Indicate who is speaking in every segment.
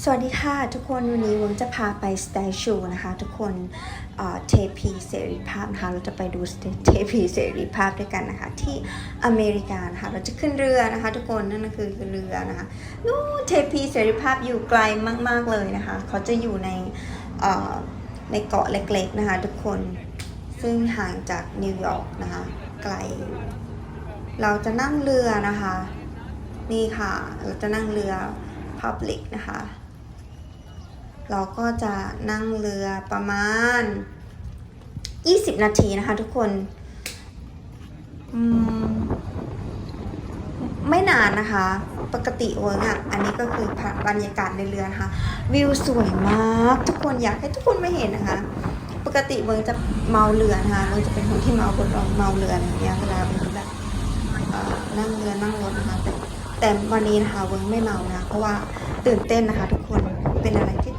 Speaker 1: สวัสดีค่ะทุกคนวันนี้ผมจะพาไปสเตชูนะคะ ทุกคนเทพีเสรีภาพนะคะเราจะไปดูเทพีเสรีภาพด้วยกันนะคะ ที่อเมริกานะคะเราจะขึ้นเรือนะคะ ทุกคนนั่นคือเรือนะคะนู่นเทพีเสรีภาพอยู่ไกลมาก ๆเลยนะคะเขาจะอยู่ในเอ่อในเกาะเล็กๆนะคะ ทุกคนซึ่งห่างจากนิวยอร์กนะคะไกล เราจะนั่งเรือนะคะ นี่ค่ะเราจะนั่งเรือ Public นะคะ เราก็จะนั่งเรือประมาณ 20 นาทีนะคะทุกคนมไม่นานนะคะ ปกติเวิร์กอะ อันนี้ก็คือบรรยากาศในเรือนะคะ วิวสวยมากทุกคนอยากให้ทุกคนมาเห็นนะคะ ปกติเวิร์กจะเมาเรือนะคะเวิร์กจะเป็นคนที่เมาบนเมาเรืออะไรอย่างเงี้ยเวลาเวิร์กแบบนั่งเรือนั่งรถนะคะแต่แต่วันนี้นะคะเวิร์กไม่เมานะเพราะว่าตื่นเต้นนะคะ ทุกคนเป็นอะไรที่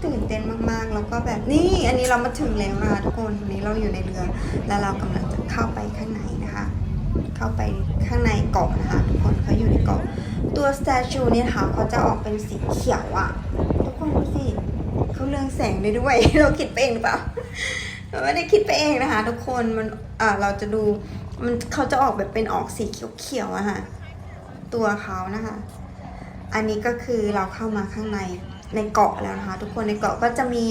Speaker 1: ก็แบบนี่อันนี้เรามาถึงแล้วนะคะทุกคนนี้เราอยู่ในเรือ แล้วเรากำลังจะเข้าไปข้างในนะคะ เข้าไปข้างในเกาะนะคะทุกคนเขาอยู่ในเกาะตัวสแตชูเนี่ยค่ะเขาจะออกเป็นสีเขียวอะทุกคนดูสิเขาเรืองแสงได้ด้วย เราคิดไปเองหรือเปล่าเราไม่ได้คิดไปเองนะคะ ทุกคนมันอ่าเราจะดูมันเขาจะออกแบบเป็นออกสีเขียวๆอะค่ะตัวเขานะคะ อันนี้ก็คือเราเข้ามาข้างใน ในเกาะแล้วนะคะ ทุกคนในเกาะก็จะมี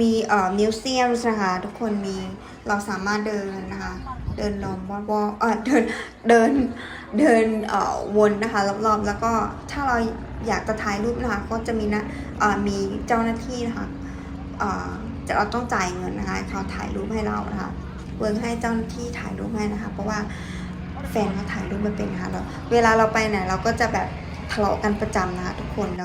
Speaker 1: มีเอ่อมิวเซียมนะคะทุกคนมีเราสามารถเดินนะคะเดินล้อมวอดๆเออเดินเดินเดินเอ่อวนนะคะรอบๆแล้วก็ถ้าเราอยากจะถ่ายรูปนะคะก็จะมีนะเอ่อมีเจ้าหน้าที่นะคะเอ่อจะเราต้องจ่ายเงินนะคะเขาถ่ายรูปให้เรานะคะเวิร์กให้เจ้าหน้าที่ถ่ายรูปให้นะคะ เพราะว่าแฟนเขาถ่ายรูปไม่เป็นนะคะเราเวลาเราไปไหนเราก็จะแบบทะเลาะกันประจำนะคะทุกคนแล้ว